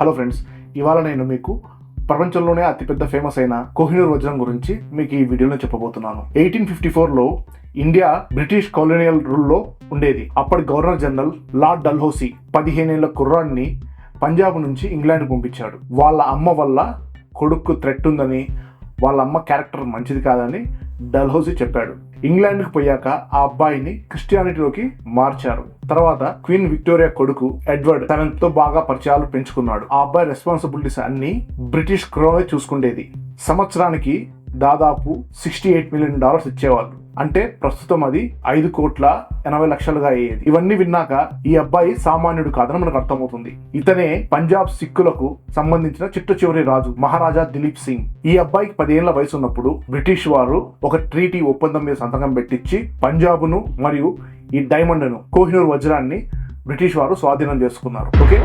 Hello friends ఇవాళ నేను మీకు ప్రపంచంలోనే అతిపెద్ద ఫేమస్ అయిన కోహినూర్ వజ్రం గురించి మీకు ఈ వీడియోలో చెప్పబోతున్నాను. ఎయిటీన్ ఫిఫ్టీ ఫోర్లో ఇండియా బ్రిటిష్ కాలోనియల్ రూల్లో ఉండేది. అప్పటి గవర్నర్ జనరల్ లార్డ్ డల్హౌసీ పదిహేనేళ్ళ కుర్రాడిని పంజాబ్ నుంచి ఇంగ్లాండ్ పంపించాడు. వాళ్ళ అమ్మ వల్ల కొడుకు థ్రెట్ ఉందని వాళ్ళ అమ్మ క్యారెక్టర్ మంచిది కాదని డల్హౌసీ చెప్పాడు. ఇంగ్లాండ్కి పోయాక ఆ అబ్బాయిని క్రిస్టియానిటీలోకి మార్చారు. తర్వాత క్వీన్ విక్టోరియా కొడుకు ఎడ్వర్డ్ తనతో బాగా పరిచయాలు పెంచుకున్నాడు. ఆ అబ్బాయి రెస్పాన్సిబిలిటీస్ అన్ని బ్రిటిష్ క్రోనే చూసుకుండేది. సంవత్సరానికి దాదాపు సిక్స్టీ ఎయిట్ మిలియన్ డాలర్స్ ఇచ్చేవాళ్ళు. అంటే ప్రస్తుతం అది ఐదు కోట్ల ఎనభై లక్షలుగా అయ్యేది. ఇవన్నీ విన్నాక ఈ అబ్బాయి సామాన్యుడు కాదని మనకు అర్థమవుతుంది. ఇతనే పంజాబ్ సిక్కులకు సంబంధించిన చిట్ట చివరి రాజు మహారాజా దిలీప్ సింగ్. ఈ అబ్బాయికి పదేళ్ళ వయసు ఉన్నప్పుడు బ్రిటిష్ వారు ఒక ట్రీటీ ఒప్పందం మీద సంతకం పెట్టించి పంజాబ్ను మరియు ఈ డైమండ్ను కోహినూర్ వజ్రాన్ని బ్రిటిష్ వారు స్వాధీనం చేసుకున్నారు. ఓకే?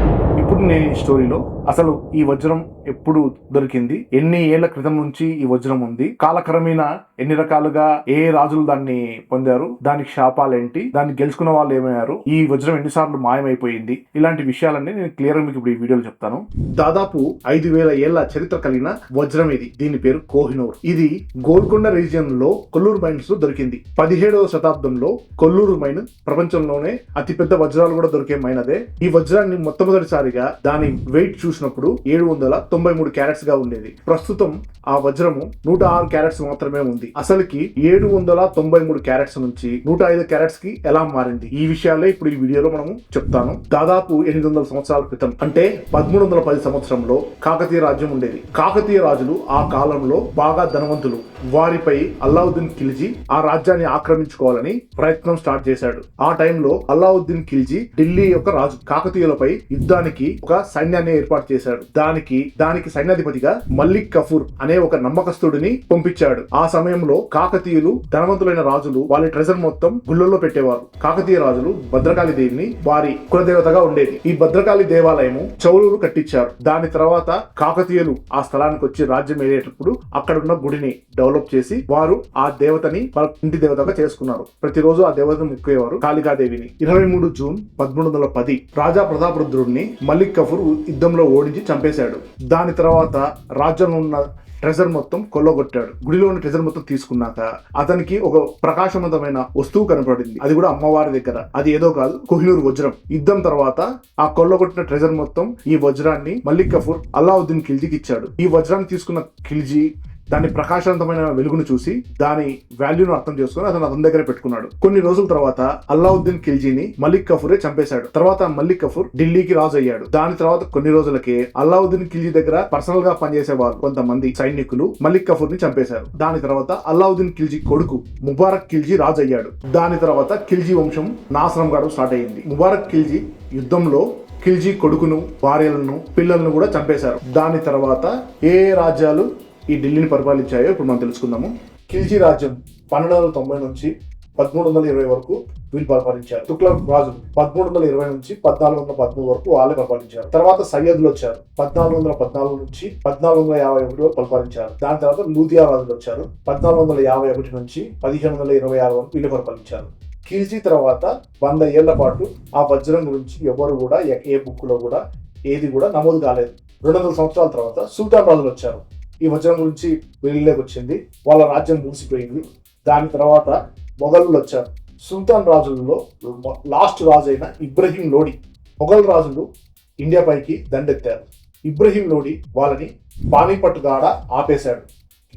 ఇప్పుడు నేను ఈ స్టోరీలో అసలు ఈ వజ్రం ఎప్పుడు దొరికింది? ఎన్ని ఏళ్ళ క్రితం నుంచి ఈ వజ్రం ఉంది? కాలక్రమేణా ఎన్ని రకాలుగా ఏ రాజులు దాన్ని పొందారు దానికి శాపాలేంటి దాన్ని గెలుచుకున్న వాళ్ళు ఏమయ్యారు ఈ వజ్రం ఎన్నిసార్లు మాయమైపోయింది ఇలాంటి విషయాలన్నీ నేను క్లియర్ మీకు ఇప్పుడు ఈ వీడియోలో చెప్తాను. దాదాపు ఐదు వేల ఏళ్ళ చరిత్ర కలిగిన వజ్రం ఇది. దీని పేరు కోహినూర్. ఇది గోల్కొండ రీజియన్లో కొల్లూరు మైన్స్లో దొరికింది. పదిహేడవ శతాబ్దంలో కొల్లూరు మైన్ ప్రపంచంలోనే అతిపెద్ద వజ్రాలు కూడా దొరికే మైన్ అదే. ఈ వజ్రాన్ని మొట్టమొదటిసారిగా దాని వెయిట్ చూసినప్పుడు ఏడు వందల తొంభై మూడు క్యారెట్స్గా ఉండేది. ప్రస్తుతం ఆ వజ్రము నూట ఆరు క్యారెట్స్ మాత్రమే ఉంది. అసలుకి ఏడు వందల తొంభై మూడు క్యారెట్స్ నుంచి నూట ఐదు క్యారెట్స్కి ఎలా మారింది? ఈ విషయాలే ఇప్పుడు ఈ వీడియోలో మనము చెప్తాను. దాదాపు ఎనిమిది వందల సంవత్సరాల క్రితం అంటే పదమూడు వందల పది సంవత్సరంలో కాకతీయ రాజ్యం ఉండేది. కాకతీయ రాజులు ఆ కాలంలో బాగా ధనవంతులు. వారిపై అల్లావుద్దీన్ ఖిల్జీ ఆ రాజ్యాన్ని ఆక్రమించుకోవాలని ప్రయత్నం స్టార్ట్ చేశాడు. ఆ టైంలో అల్లావుద్దీన్ ఖిల్జీ ఢిల్లీ యొక్క రాజు కాకతీయులపై యుద్ధానికి ఒక సైన్యాన్ని ఏర్పాటు చేశాడు. దానికి దానికి సైన్యాధిపతిగా మల్లిక్ కఫూర్ అనే ఒక నమ్మకస్తుడిని పంపించాడు. ఆ సమయం సమయంలో కాకతీయులు ధనవంతులైన రాజులు వాళ్ళ ట్రెజర్ మొత్తం గుళ్ళల్లో పెట్టేవారు. కాకతీయ రాజులు భద్రకాళి దేవిని వారి కులదేవతగా ఉండేది. ఈ భద్రకాళి దేవాలయము చౌలూరు కట్టించారు. దాని తర్వాత కాకతీయులు ఆ స్థలానికి వచ్చి రాజ్యం ఏలేటప్పుడు అక్కడ ఉన్న గుడిని డెవలప్ చేసి వారు ఆ దేవతని వాళ్ళ ఇంటి దేవతగా చేసుకున్నారు. ప్రతిరోజు ఆ దేవతను ముక్కేవారు కాళికాదేవిని. ఇరవై మూడు జూన్ పదమూడు వందల పది రాజా ప్రతాపరుద్రుడిని మలిక్ కఫూర్ యుద్ధంలో ఓడించి చంపేశాడు. దాని తర్వాత రాజ్యంలో ఉన్న ట్రెజర్ మొత్తం కొల్లగొట్టాడు. గుడిలో ఉన్న ట్రెజర్ మొత్తం తీసుకున్నాక అతనికి ఒక ప్రకాశవంతమైన వస్తువు కనపడింది. అది కూడా అమ్మవారి దగ్గర. అది ఏదో కాదు కోహినూర్ వజ్రం. యుద్ధం తర్వాత ఆ కొల్లగొట్టిన ట్రెజర్ మొత్తం ఈ వజ్రాన్ని మల్లిక్ కఫూర్ అల్లావుద్దీన్ ఖిల్జీకి ఇచ్చాడు. ఈ వజ్రాన్ని తీసుకున్న ఖిల్జీ దాని ప్రకాశవంతమైన వెలుగును చూసి దాని వాల్యూను అర్థం చేసుకుని అతను అతని దగ్గర పెట్టుకున్నాడు. కొన్ని రోజుల తర్వాత అల్లావుద్దీన్ ఖిల్జీని మలిక్ కఫూరే చంపేశాడు. తర్వాత మలిక్ కఫూర్ ఢిల్లీకి రాజు అయ్యాడు. దాని తర్వాత కొన్ని రోజులకే అల్లావుద్దీన్ ఖిల్జీ దగ్గర పర్సనల్గా పనిచేసే వారు కొంతమంది సైనికులు మలిక్ కఫూర్ని చంపేశారు. దాని తర్వాత అల్లావుద్దీన్ ఖిల్జీ కొడుకు ముబారక్ ఖిల్జీ రాజు అయ్యాడు. దాని తర్వాత ఖిల్జీ వంశం నాశనం కావడం స్టార్ట్ అయ్యింది. ముబారక్ ఖిల్జీ యుద్ధంలో ఖిల్జీ కొడుకును భార్యలను పిల్లలను కూడా చంపేశారు. దాని తర్వాత ఏ రాజ్యాలు ఈ ఢిల్లీని పరిపాలించాయో ఇప్పుడు మనం తెలుసుకుందాము. ఖిల్జీ రాజ్యం పన్నెండు వందల తొంభై నుంచి పదమూడు వందల ఇరవై వరకు వీళ్ళు పరిపాలించారు. తుక్లక్ రాజు పదమూడు వందల ఇరవై నుంచి పద్నాలుగు వందల పదమూడు వరకు వాళ్ళే పరిపాలించారు. తర్వాత సయ్యద్లు వచ్చారు. పద్నాలుగు వందల పద్నాలుగు నుంచి పద్నాలుగు వందల యాభై ఒకటి వరకు పరిపాలించారు. దాని తర్వాత లూథియా రాజులు వచ్చారు. పద్నాలుగు వందల యాభై ఒకటి నుంచి పదిహేను వందల ఇరవై ఆరు వరకు వీళ్ళు పరిపాలించారు. ఖిల్జీ తర్వాత వంద ఏళ్ళ పాటు ఆ వజ్రం గురించి ఎవరు కూడా ఏ- ఏ బుక్లో కూడా ఏది కూడా నమోదు కాలేదు. రెండు వందల సంవత్సరాల తర్వాత సుల్తాన్ రాజులు వచ్చారు. ఈ వచనం గురించి వెలుగులోకి వచ్చింది. వాళ్ళ రాజ్యం ముగిసిపోయింది. దాని తర్వాత మొఘలు వచ్చారు. సుల్తాన్ రాజులలో లాస్ట్ రాజు అయిన ఇబ్రహీం లోడి మొఘల్ రాజులు ఇండియా పైకి దండెత్తారు. ఇబ్రహీం లోడి వాళ్ళని పానీపట్ గాడ ఆపేశాడు.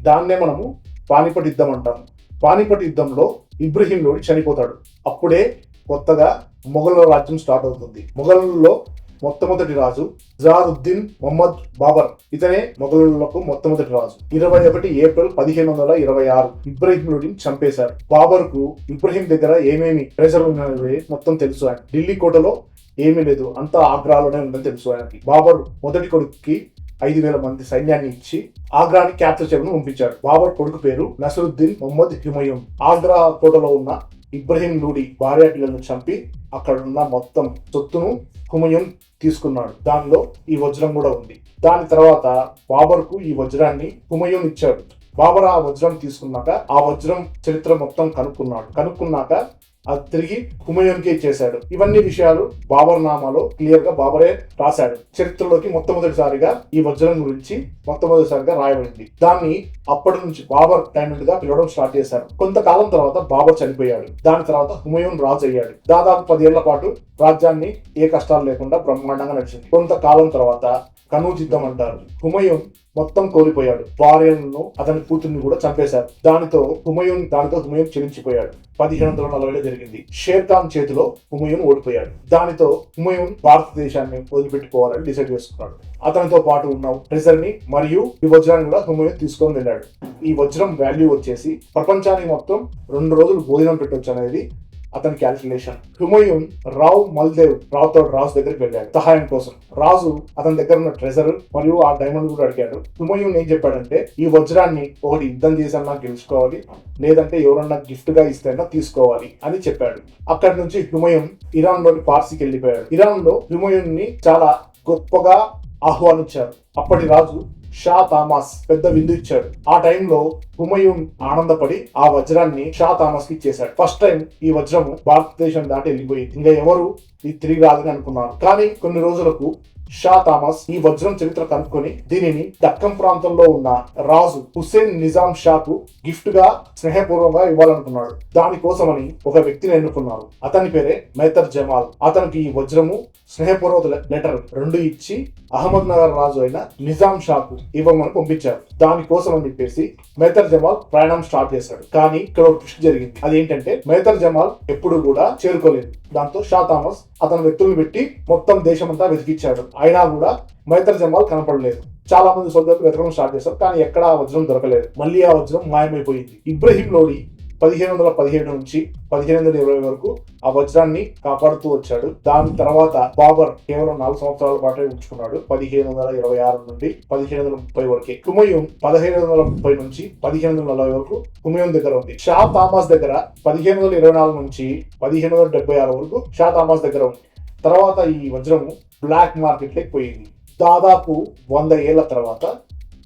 దాన్నే మనము పానీపట్ యుద్ధం అంటాము పానీపట్ యుద్ధంలో ఇబ్రహీం లోడి చనిపోతాడు. అప్పుడే కొత్తగా మొఘల రాజ్యం స్టార్ట్ అవుతుంది. మొఘలుల్లో మొట్టమొదటి రాజు జారుద్దీన్ మొహమ్మద్ బాబర్. ఇతనే మొఘలులకు మొట్టమొదటి రాజు. ఇరవై ఒకటి ఏప్రిల్ పదిహేను వందల ఇరవై ఆరు ఇబ్రహీం లోడిని చంపేశారు బాబర్కు ఇబ్రహీం దగ్గర ఏమేమి ప్రెజర్ ఉన్నది మొత్తం తెలుసు ఆయన ఢిల్లీ కోటలో ఏమీ లేదు. అంతా ఆగ్రాలోనే ఉందని తెలుసు ఆయనకి. బాబర్ మొదటి కొడుకుకి ఐదు వేల మంది సైన్యాన్ని ఇచ్చి ఆగ్రాని క్యాప్చర్ చేయమని పంపించాడు. బాబర్ కొడుకు పేరు నసరుద్దీన్ మొహమ్మద్ హిమయం ఆగ్రా కోటలో ఉన్న ఇబ్రహీం లూడి భార్య పిల్లలను చంపి అక్కడ ఉన్న మొత్తం సొత్తును హుమయూన్ తీసుకున్నాడు. దానిలో ఈ వజ్రం కూడా ఉంది. దాని తర్వాత బాబర్కు ఈ వజ్రాన్ని హుమయూన్ ఇచ్చాడు. బాబర్ ఆ వజ్రం తీసుకున్నాక ఆ వజ్రం చరిత్ర మొత్తం కనుక్కున్నాడు. కనుక్కున్నాక అది తిరిగి హుమయూన్కే ఇచ్చేశాడు. ఇవన్నీ విషయాలు బాబర్ నామాలో క్లియర్గా బాబరే రాశాడు. చరిత్రలోకి మొట్టమొదటిసారిగా ఈ వజ్రం గురించి మొట్టమొదటిసారిగా రాయబడింది. దాన్ని అప్పటి నుంచి బాబర్ డైమండ్గా పిలవడం స్టార్ట్ చేశారు. కొంతకాలం తర్వాత బాబర్ చనిపోయాడు. దాని తర్వాత హుమయూన్ రాజు అయ్యాడు. దాదాపు పదేళ్ళ పాటు రాజ్యాన్ని ఏ కష్టాలు లేకుండా బ్రహ్మాండంగా నడిచింది. కొంతకాలం తర్వాత కనూజిద్దం అంటారు. హుమయూన్ మొత్తం కోల్పోయాడు. భార్యలను అతని కూతుర్ని కూడా చంపేశారు. దానితో హుమయూన్ దానితో హుమయూన్ చెలించిపోయాడు పదిహేను వందల నలభైలో జరిగింది. షేర్ ఖాన్ చేతిలో హుమయూన్ ఓడిపోయాడు. దానితో హుమయూన్ భారతదేశాన్ని వదిలిపెట్టుకోవాలని డిసైడ్ చేసుకున్నాడు. అతనితో పాటు ఉన్న ట్రెజర్ని మరియు ఈ వజ్రాన్ని కూడా హుమయూన్ తీసుకొని వెళ్ళాడు. ఈ వజ్రం వాల్యూ వచ్చేసి ప్రపంచానికి మొత్తం రెండు రోజులు భోజనం పెట్టొచ్చు అనేది అతని క్యాల్కులేషన్ హుమయూన్ రావు మల్దేవ్ రావుతో రాజు దగ్గరికి వెళ్ళాడు. సహాయం కోసం. రాజు అతని దగ్గర ఉన్న ట్రెజర్ మరియు ఆ డైమండ్ కూడా అడిగాడు. హుమయూన్ ఏం చెప్పాడంటే ఈ వజ్రాన్ని ఒకటి యుద్ధం చేసన్నా గెలుచుకోవాలి లేదంటే ఎవరన్నా గిఫ్ట్గా ఇస్తేనా తీసుకోవాలి అని చెప్పాడు. అక్కడి నుంచి హుమయూన్ ఇరాన్లోని పార్సీకి వెళ్ళిపోయాడు. ఇరాన్లో హుమయూన్ని చాలా గొప్పగా ఆహ్వానించారు. అప్పటి రాజు షా థామస్ పెద్ద విందు ఇచ్చాడు. ఆ టైంలో హుమయూన్ ఆనందపడి ఆ వజ్రాన్ని షా తామస్కి ఇచ్చేశాడు. ఫస్ట్ టైం ఈ వజ్రము భారతదేశం దాటి వెళ్ళిపోయింది. ఇంకా ఎవరు? ఇది తిరిగి రాదని అనుకున్నారు కానీ కొన్ని రోజులకు షా థామస్ ఈ వజ్రం చరిత్ర కనుక్కొని దీనిని దక్కం ప్రాంతంలో ఉన్న రాజు హుస్సేన్ నిజాం షాకు గిఫ్ట్గా స్నేహపూర్వకంగా ఇవ్వాలనుకున్నాడు. దానికోసమని ఒక వ్యక్తిని ఎన్నుకున్నారు. అతని పేరే మైతర్ జమాల్. అతనికి ఈ వజ్రము స్నేహపూర్వక లెటర్ రెండు ఇచ్చి అహ్మద్ నగర్ రాజు అయిన నిజాం షాకు ఇవ్వమని పంపించారు. దానికోసం అని చెప్పేసి మేతర్ జమాల్ ప్రయాణం స్టార్ట్ చేశాడు. కానీ ఇక్కడ ఒక ట్విస్ట్ జరిగింది. అదేంటంటే మేతర్ జమాల్ ఎప్పుడు కూడా చేరుకోలేదు. దాంతో షా థామస్ అతని వ్యక్తులను పెట్టి మొత్తం దేశమంతా వెతికిచ్చాడు. అయినా కూడా మైత్ర జమాల్ కనపడలేదు. చాలా మంది సోదరులు వెతకడం స్టార్ట్ చేశారు కానీ ఎక్కడ ఆ వజ్రం దొరకలేదు. మళ్ళీ ఆ వజ్రం మాయమైపోయింది. ఇబ్రహీం లోడి పదిహేను వందల పదిహేడు నుంచి పదిహేను వందల ఇరవై వరకు ఆ వజ్రాన్ని కాపాడుతూ వచ్చాడు. దాని తర్వాత బాబర్ కేవలం నాలుగు సంవత్సరాల పాటే ఉంచుకున్నాడు. పదిహేను వందల ఇరవై ఆరు నుండి పదిహేను వందల ముప్పై వరకే. కుమయం పదిహేను వందల ముప్పై నుంచి పదిహేను వందల నలభై వరకు కుమయం దగ్గర ఉంది. షా థామస్ దగ్గర పదిహేను వందల ఇరవై నాలుగు నుంచి పదిహేను వందల డెబ్బై ఆరు వరకు షా థామస్ దగ్గర ఉంది. తర్వాత ఈ వజ్రము బ్లాక్ మార్కెట్లోకి పోయింది. దాదాపు వంద ఏళ్ళ తర్వాత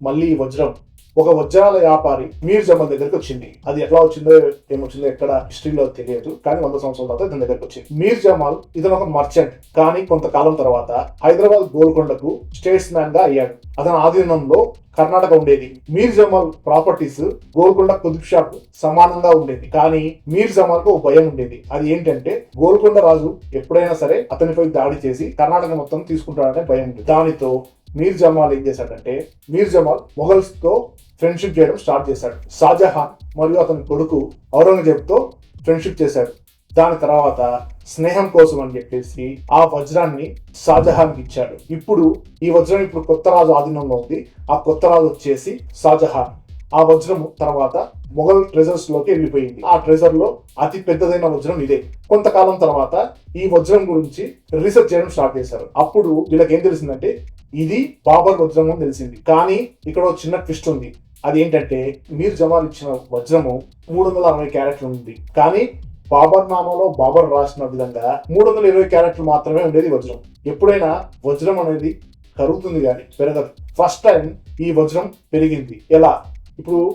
మళ్ళీ వజ్రం ఒక వజ్రాల వ్యాపారి మీర్ జమల్ దగ్గరికి వచ్చింది. అది ఎట్లా వచ్చిందో ఏమొచ్చిందో ఎక్కడ హిస్టరీలో తెలియదు కానీ వంద సంవత్సరాల తర్వాత ఇతని దగ్గరకు వచ్చింది. మీర్ జమాల్ ఇతను ఒక మర్చెంట్ కానీ కొంతకాలం తర్వాత హైదరాబాద్ గోల్కొండకు స్టేట్స్ మ్యాన్గా అయ్యాడు. అతని ఆధీనంలో కర్ణాటక ఉండేది. మీర్ జమాల్ ప్రాపర్టీస్ గోల్కొండ కుతుబ్ షాప్ సమానంగా ఉండేది. కానీ మీర్ జమాల్కు ఒక భయం ఉండేది. అది ఏంటంటే గోల్కొండ రాజు ఎప్పుడైనా సరే అతనిపై దాడి చేసి కర్ణాటక మొత్తం తీసుకుంటాడనే భయం ఉంది దానితో మీర్ జమాల్ ఏం చేశాడంటే మీర్ జమాల్ మొఘల్స్తో ఫ్రెండ్షిప్ చేయడం స్టార్ట్ చేశాడు. షాజహాన్ మరియు అతని కొడుకు ఔరంగజేబ్తో ఫ్రెండ్షిప్ చేశాడు దాని తర్వాత స్నేహం కోసం అని చెప్పేసి ఆ వజ్రాన్ని షాజహాన్కి ఇచ్చాడు. ఇప్పుడు ఈ వజ్రం ఇప్పుడు కొత్త రాజు ఆధీనంలో ఉంది. ఆ కొత్త రాజు వచ్చేసి షాజహాన్. ఆ వజ్రం తర్వాత మొఘల్ ట్రెజర్స్లోకి వెళ్ళిపోయింది ఆ ట్రెజర్లో అతి పెద్దదైన వజ్రం ఇదే. కొంతకాలం తర్వాత ఈ వజ్రం గురించి రీసెర్చ్ చేయడం స్టార్ట్ చేశారు. అప్పుడు వీళ్ళకి ఏం తెలిసిందంటే ఇది బాబర్ వజ్రం అని తెలిసింది. కానీ ఇక్కడ ఒక చిన్న ట్విస్ట్ ఉంది. అది ఏంటంటే మీర్ జమాల్ ఇచ్చిన వజ్రము మూడు వందల అరవై క్యారెట్లు ఉంది. కానీ బాబర్ నామాలో బాబర్ రాసిన విధంగా మూడు వందల ఇరవై క్యారెట్లు మాత్రమే ఉండేది వజ్రం. ఎప్పుడైనా వజ్రం అనేది కరుగుతుంది కానీ పెరగదు. ఫస్ట్ టైం ఈ వజ్రం పెరిగింది. ఎలా? ఇప్పుడు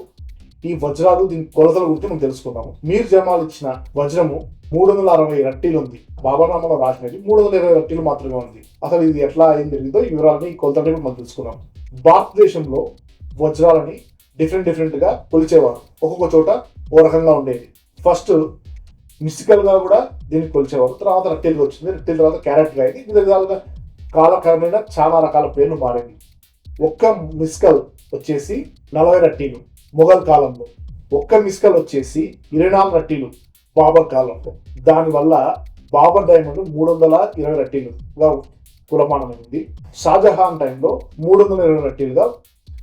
ఈ వజ్రాలు దీని కొలతల గురించి మనం తెలుసుకున్నాము మీర్ జమాల్ ఇచ్చిన వజ్రము మూడు వందల అరవై రట్టీలు ఉంది. బాబానామలో రాసినది మూడు వందల ఇరవై రట్టీలు మాత్రమే ఉంది. అసలు ఇది ఎట్లా ఏం జరిగిందో ఈ వివరాలని ఈ కొలతలు మనం తెలుసుకున్నాం భారతదేశంలో వజ్రాలని డిఫరెంట్ డిఫరెంట్గా కొలిచేవారు. ఒక్కొక్క చోట ఓ రకంగా ఉండేది. ఫస్ట్ మిస్టికల్గా కూడా దీన్ని కొలిచేవారు. తర్వాత రట్టెలుగా వచ్చింది. రెట్టెల తర్వాత క్యారెక్టర్ అయింది. వివిధ విధాలుగా కాలక్రమేణా చాలా రకాల పేర్లు మారింది. ఒక్క మిస్కల్ వచ్చేసి నలభై రట్టీలు మొఘల్ కాలంలో. ఒక్క మిస్కల్ వచ్చేసి ఇరవై నాలుగు రట్టీలు బాబర్ కాలంలో. దానివల్ల బాబర్ డైమండ్ మూడు వందల ఇరవై రట్టీలుగా కులమానమైంది. షాజహాన్ టైంలో మూడు వందల ఇరవై రట్టీలుగా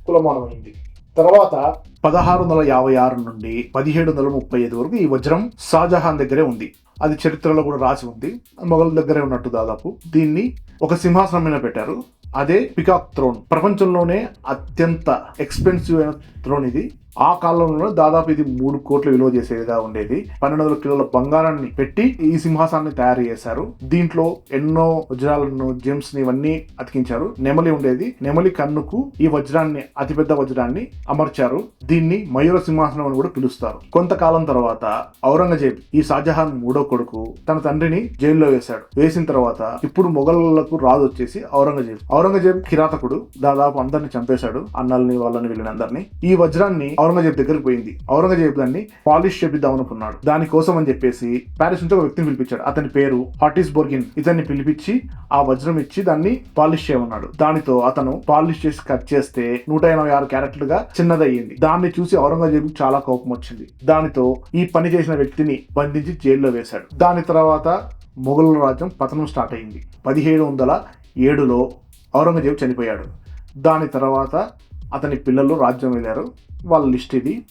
కులమానమైంది. తర్వాత పదహారు వందల యాభై ఆరు నుండి పదిహేడు వందల ముప్పై ఐదు వరకు ఈ వజ్రం షాజహాన్ దగ్గరే ఉంది. అది చరిత్రలో కూడా రాసి ఉంది. మొఘల్ దగ్గరే ఉన్నట్టు దాదాపు. దీన్ని ఒక సింహాసనం మీద పెట్టారు. అదే పికాక్ థ్రోన్ ప్రపంచంలోనే అత్యంత ఎక్స్పెన్సివ్ అయిన థ్రోన్ ఇది. ఆ కాలంలో దాదాపు ఇది మూడు కోట్ల విలువ చేసేదిగా ఉండేది. పన్నెండు వందల కిలోల బంగారాన్ని పెట్టి ఈ సింహాసాన్ని తయారు చేశారు. దీంట్లో ఎన్నో వజ్రాలను జెమ్స్ని ఇవన్నీ అతికించారు. నెమలి ఉండేది. నెమలి కన్నుకు ఈ వజ్రాన్ని అతిపెద్ద వజ్రాన్ని అమర్చారు. దీన్ని మయూర సింహాసనం అని కూడా పిలుస్తారు. కొంతకాలం తర్వాత ఔరంగజేబ్ ఈ షాజహాన్ మూడో కొడుకు తన తండ్రిని జైల్లో వేశాడు. వేసిన తర్వాత ఇప్పుడు మొఘలకు రాజు వచ్చేసి ఔరంగజేబ్. ఔరంగజేబ్ కిరాతకుడు. దాదాపు అందరిని చంపేశాడు. అన్నల్ని వాళ్ళని వీళ్ళని అందరినీ. ఈ వజ్రాన్ని ఔరంగజేబ్ దగ్గరికి పోయింది. ఔరంగజేబ్ దాన్ని పాలిష్ చేపిద్దాం అనుకున్నాడు. దానికోసం అని చెప్పేసి ప్యారిస్ నుంచి ఒక వ్యక్తిని పిలిపించాడు. అతని పేరు హాటిస్ బోర్గిన్ ఇతన్ని పిలిపించి ఆ వజ్రం ఇచ్చి దాన్ని పాలిష్ చేయమన్నాడు. దానితో అతను పాలిష్ చేసి కట్ చేస్తే నూట ఎనభై ఆరు క్యారెట్లుగా చిన్నదయ్యింది. దాన్ని చూసి ఔరంగజేబ్ చాలా కోపం వచ్చింది. దానితో ఈ పని చేసిన వ్యక్తిని బంధించి జైల్లో వేశాడు. దాని తర్వాత మొఘల్ రాజ్యం పతనం స్టార్ట్ అయింది పదిహేడు వందల ఏడులో ఔరంగజేబు చనిపోయాడు. దాని తర్వాత అతని పిల్లలు రాజ్యం వెళ్ళారు. వాళ్ళ లిస్ట్ ఇది.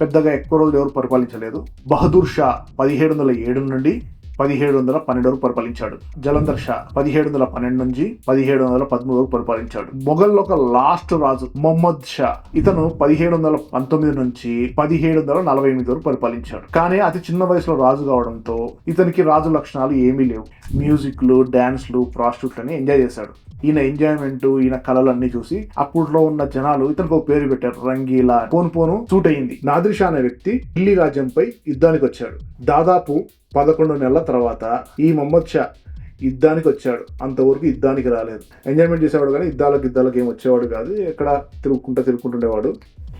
పెద్దగా ఎక్కువ రోజులు ఎవరు పరిపాలించలేదు. బహదూర్ షా పదిహేడు వందల ఏడు నుండి పదిహేడు వందల పన్నెండు వరకు పరిపాలించాడు. జలంధర్ షా పదిహేడు వందల పన్నెండు నుంచి పదిహేడు వందల పదమూడు వరకు పరిపాలించాడు. మొఘల్ ఒక లాస్ట్ రాజు మొహమ్మద్ షా. ఇతను పదిహేడు వందల పంతొమ్మిది నుంచి పదిహేడు వందల నలభై ఎనిమిది వరకు పరిపాలించాడు. కానీ అతి చిన్న వయసులో రాజు కావడంతో ఇతనికి రాజు లక్షణాలు ఏమీ లేవు. మ్యూజిక్లు డ్యాన్స్లు ప్రాస్టిట్యూట్లని ఎంజాయ్ చేశాడు. ఈయన ఎంజాయ్మెంట్ ఈయన కళలన్నీ చూసి అప్పట్లో ఉన్న జనాలు ఇతనికి ఒక పేరు పెట్టారు. రంగీలా. పోను పోను సూట్ అయింది నాదిర్ షా అనే వ్యక్తి ఢిల్లీ రాజ్యంపై యుద్ధానికి వచ్చాడు. దాదాపు పదకొండు నెలల తర్వాత ఈ మొహమ్మద్ షా యుద్ధానికి వచ్చాడు. అంతవరకు యుద్ధానికి రాలేదు. ఎంజాయ్మెంట్ చేసేవాడు కానీ యుద్ధాలకు యుద్ధాలకు ఏం వచ్చేవాడు కాదు. ఎక్కడ తిరుగుకుంటా తిరుగుకుంటుండేవాడు.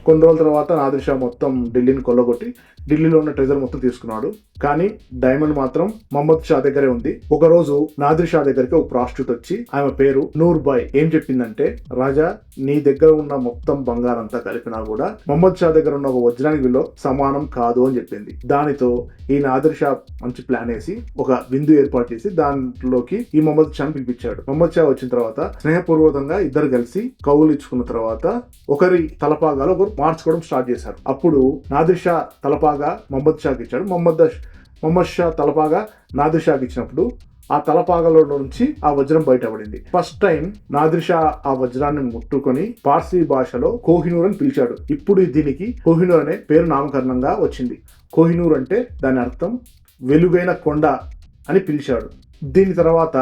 కొన్ని రోజుల తర్వాత నాదిర్ షా మొత్తం ఢిల్లీని కొల్లగొట్టి ఢిల్లీలో ఉన్న ట్రెజర్ మొత్తం తీసుకున్నాడు. కానీ డైమండ్ మాత్రం మహమ్మద్ షా దగ్గరే ఉంది. ఒక రోజు నాదిర్ షా దగ్గరికి ఒక ప్రాస్టిట్యూట్ వచ్చి ఆమె పేరు నూర్ బాయ్. ఏం చెప్పిందంటే రాజా నీ దగ్గర ఉన్న మొత్తం బంగారంతా కలిపినా కూడా మహమ్మద్ షా దగ్గర ఉన్న ఒక వజ్రానికి విలువ సమానం కాదు అని చెప్పింది. దానితో ఈ నాదిర్ షా మంచి ప్లాన్ వేసి ఒక విందు ఏర్పాటు చేసి దాంట్లోకి ఈ మహమ్మద్ షాని పిలిపించాడు. మహమ్మద్ షా వచ్చిన తర్వాత స్నేహపూర్వకంగా ఇద్దరు కలిసి కౌలు ఇచ్చుకున్న తర్వాత ఒకరి తలపాగాలు ఒకరు మార్చుకోవడం స్టార్ట్ చేశారు. అప్పుడు నాదిర్ షా తలపాగా మహమ్మద్ షాకి ఇచ్చాడు. మహమ్మద్ మొహమ్మద్ షా తలపాగా నాదిర్ షాకి ఇచ్చినప్పుడు ఆ తలపాగలో నుంచి ఆ వజ్రం బయటపడింది. ఫస్ట్ టైం నాదిర్ షా ఆ వజ్రాన్ని ముట్టుకొని పార్సీ భాషలో కోహినూర్ అని పిలిచాడు. ఇప్పుడు దీనికి కోహినూర్ అనే పేరు నామకరణంగా వచ్చింది. కోహినూర్ అంటే దాని అర్థం వెలుగైన కొండ అని పిలిచాడు. దీని తర్వాత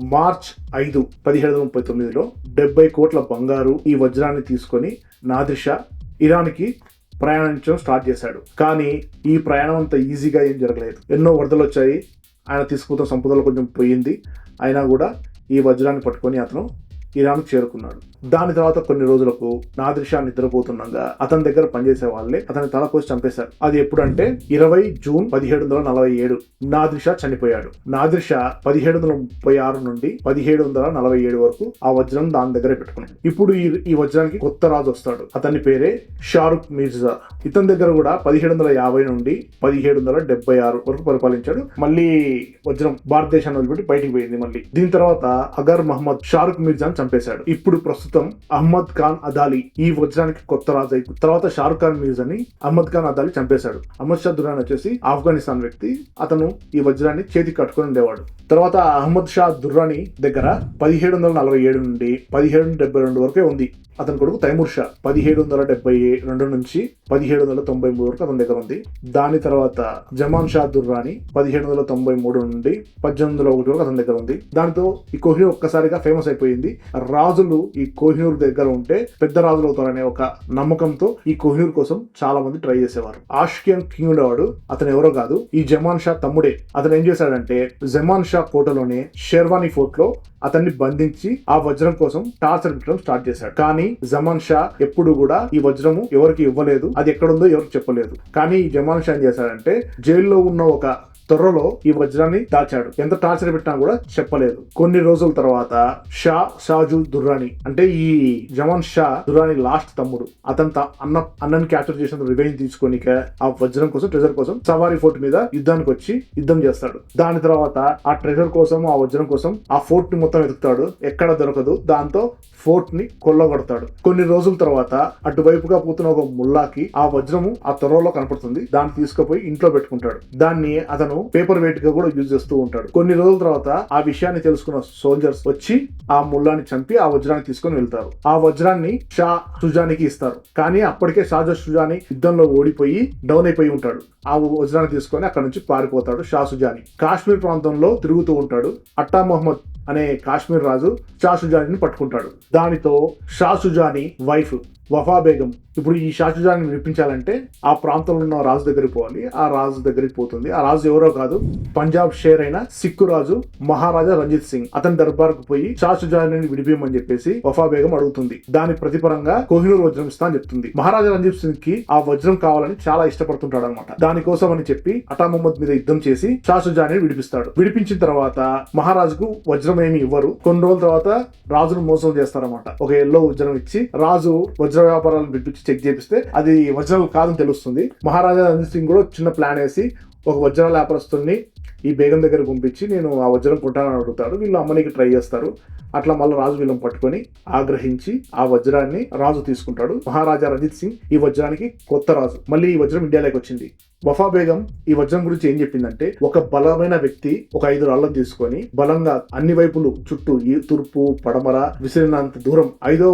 మార్చ్ ఐదు పదిహేడు వందల ముప్పై తొమ్మిదిలో డెబ్బై కోట్ల బంగారు ఈ వజ్రాన్ని తీసుకొని నాదిర్ షా ఇరాన్కి ప్రయాణించడం స్టార్ట్ చేశాడు. కానీ ఈ ప్రయాణం అంత ఈజీగా ఏం జరగలేదు. ఎన్నో వరదలు వచ్చాయి. ఆయన తీసుకున్న సంపదలు కొంచెం పోయింది. అయినా కూడా ఈ వజ్రాన్ని పట్టుకొని అతను ఇరాన్ చేరుకున్నాడు. దాని తర్వాత కొన్ని రోజులకు నాదిర్ నిద్రపోతుండగా అతని దగ్గర పనిచేసే వాళ్ళే అతని తల కోసి చంపేశారు. అది ఎప్పుడంటే ఇరవై జూన్ పదిహేడు వందల నలభై ఏడు. నాదిర్ చనిపోయాడు. నాదిర్ పదిహేడు వందల ముప్పై ఆరు నుండి పదిహేడు వందల నలభై ఏడు వరకు ఆ వజ్రం దాని దగ్గరే పెట్టుకున్నాడు. ఇప్పుడు ఈ ఈ వజ్రానికి కొత్త రాజు వస్తాడు. అతని పేరే షారుఖ్ మిర్జా. ఇతని దగ్గర కూడా పదిహేడు వందల యాభై నుండి పదిహేడు వందల డెబ్బై ఆరు వరకు పరిపాలించాడు. మళ్ళీ వజ్రం భారతదేశాన్ని వదిలిపెట్టి బయటికి పోయింది మళ్ళీ. దీని తర్వాత అగర్ మహమ్మద్ షారుఖ్ మిర్జాని చంపేశాడు. ఇప్పుడు ప్రస్తుతం అహ్మద్ ఖాన్ అదాలి ఈ వజ్రానికి కొత్త రాజు అయి తర్వాత షారుఖ్ ఖాన్ అని అహ్మద్ ఖాన్ అదాలి చంపేశాడు. అహ్మద్ షా దురాన్ వచ్చేసి ఆఫ్ఘనిస్తాన్ వ్యక్తి అతను ఈ వజ్రాన్ని చేతికి కట్టుకొని ఉండేవాడు. తర్వాత అహ్మద్ షా దుర్రాని దగ్గర పదిహేడు వందల నలభై ఏడు నుండి పదిహేడు డెబ్బై రెండు వరకే ఉంది. అతని కొడుకు తైమూర్ షా పదిహేడు వందల డెబ్బై రెండు నుంచి పదిహేడు వందల తొంభై మూడు వరకు అతని దగ్గర ఉంది. దాని తర్వాత జమాన్ షా దుర్రాని పదిహేడు వందల తొంభై మూడు నుండి పద్దెనిమిది వందల ఒకటి వరకు అతని దగ్గర ఉంది. దానితో ఈ కోహ్లీ ఒక్కసారిగా ఫేమస్ అయిపోయింది. రాజులు ఈ కోహినూర్ దగ్గర ఉంటే పెద్ద రాజులు అవుతారనే ఒక నమ్మకంతో ఈ కోహినూర్ కోసం చాలా మంది ట్రై చేసేవారు. ఆష్కియన్ కింగ్ ఉండేవాడు అతను ఎవరో కాదు ఈ జమాన్ షా తమ్ముడే. అతను ఏం చేశాడంటే జమాన్ షా కోటలోనే షెర్వానీ ఫోర్ట్లో అతన్ని బంధించి ఆ వజ్రం కోసం టార్చర్ పెట్టడం స్టార్ట్ చేశాడు. కానీ జమాన్ షా ఎప్పుడు కూడా ఈ వజ్రము ఎవరికి ఇవ్వలేదు అది ఎక్కడుందో ఎవరికి చెప్పలేదు. కానీ ఈ జమాన్ షా ఏం చేశాడంటే జైల్లో ఉన్న ఒక త్వరలో ఈ వజ్రాన్ని దాచాడు. ఎంత టార్చర్ పెట్టినా కూడా చెప్పలేదు. కొన్ని రోజుల తర్వాత షా షాజు దుర్రాని అంటే ఈ జమాన్ షా దుర్రాని లాస్ట్ తమ్ముడు అతను అన్న అన్నని క్యాప్చర్ చేసిన రివెంజ్ తీసుకొని ఆ వజ్రం కోసం ట్రెజర్ కోసం సవారీ ఫోర్ట్ మీద యుద్ధానికి వచ్చి యుద్ధం చేస్తాడు. దాని తర్వాత ఆ ట్రెజర్ కోసం ఆ వజ్రం కోసం ఆ ఫోర్ట్ని మొత్తం వెతుకుతాడు. ఎక్కడ దొరకదు. దాంతో ఫోర్ట్ని కొల్లగొడతాడు. కొన్ని రోజుల తర్వాత అటువైపుగా పోతున్న ఒక ముల్లాకి ఆ వజ్రము ఆ త్వరలో కనపడుతుంది. దాన్ని తీసుకుపోయి ఇంట్లో పెట్టుకుంటాడు. దాన్ని అతను పేపర్ వెయిట్గా కూడా యూజ్ చేస్తూ ఉంటాడు. కొన్ని రోజుల తర్వాత ఆ విషయాన్ని తెలుసుకున్న సోల్జర్స్ వచ్చి ఆ ముల్లాన్ని చంపి ఆ వజ్రాన్ని తీసుకొని వెళ్తారు. ఆ వజ్రాన్ని షా సుజానికి ఇస్తారు. కానీ అప్పటికే షాజా సుజాని యుద్ధంలో ఓడిపోయి డౌన్ అయిపోయి ఉంటాడు. ఆ వజ్రాన్ని తీసుకొని అక్కడ నుంచి పారిపోతాడు షా సుజాని. కాశ్మీర్ ప్రాంతంలో తిరుగుతూ ఉంటాడు. అట్టా మొహమ్మద్ అనే కాశ్మీర్ రాజు షా సుజానిని పట్టుకుంటాడు. దానితో షా సుజాని వైఫ్ వఫా బేగం. ఇప్పుడు ఈ షా సుజాని వినిపించాలంటే ఆ ప్రాంతంలో ఉన్న రాజు దగ్గరికి పోవాలి. ఆ రాజు దగ్గరికి పోతుంది. ఆ రాజు ఎవరో కాదు పంజాబ్ షేర్ అయిన సిక్కు రాజు మహారాజా రంజిత్ సింగ్. అతని దర్బార్కు పోయి షా ని విడిపించమని చెప్పేసి వఫా బేగం అడుగుతుంది. దాని ప్రతిపరంగా కోహినూర్ వజ్రం ఇస్తా అని చెప్తుంది. మహారాజా రంజిత్ సింగ్కి ఆ వజ్రం కావాలని చాలా ఇష్టపడుతుంటాడు అనమాట దానికోసం అని చెప్పి అటా మొహమ్మద్ మీద యుద్ధం చేసి షా విడిపిస్తాడు. విడిపించిన తర్వాత మహారాజుకు వజ్రం ఏమి ఇవ్వరు. కొన్ని రోజుల తర్వాత రాజును మోసం చేస్తారన్నమాట. ఒక ఎల్లో వజ్రం ఇచ్చి రాజు వజ్రం వ్యాపారాలను పిలిపించి చెక్ చేపిస్తే అది వజ్రం కాదని తెలుస్తుంది. మహారాజా రంజిత్ సింగ్ కూడా చిన్న ప్లాన్ వేసి ఒక వజ్రాల వ్యాపారస్తుల్ని ఈ బేగం దగ్గర పంపించి నేను ఆ వజ్రం కొంటానని అడుగుతాడు. వీళ్ళు అమ్మనికి ట్రై చేస్తారు. అట్లా మళ్ళీ రాజు వీళ్ళని పట్టుకొని ఆగ్రహించి ఆ వజ్రాన్ని రాజు తీసుకుంటాడు. మహారాజా రంజిత్ సింగ్ ఈ వజ్రానికి కొత్త రాజు. మళ్ళీ ఈ వజ్రం ఇండియాలోకి వచ్చింది. వఫా బేగం ఈ వజ్రం గురించి ఏం చెప్పిందంటే ఒక బలమైన వ్యక్తి ఒక ఐదు రాళ్ళను తీసుకొని బలంగా అన్ని వైపులు చుట్టూ ఈ తూర్పు పడమర విసిరినంత దూరం ఐదో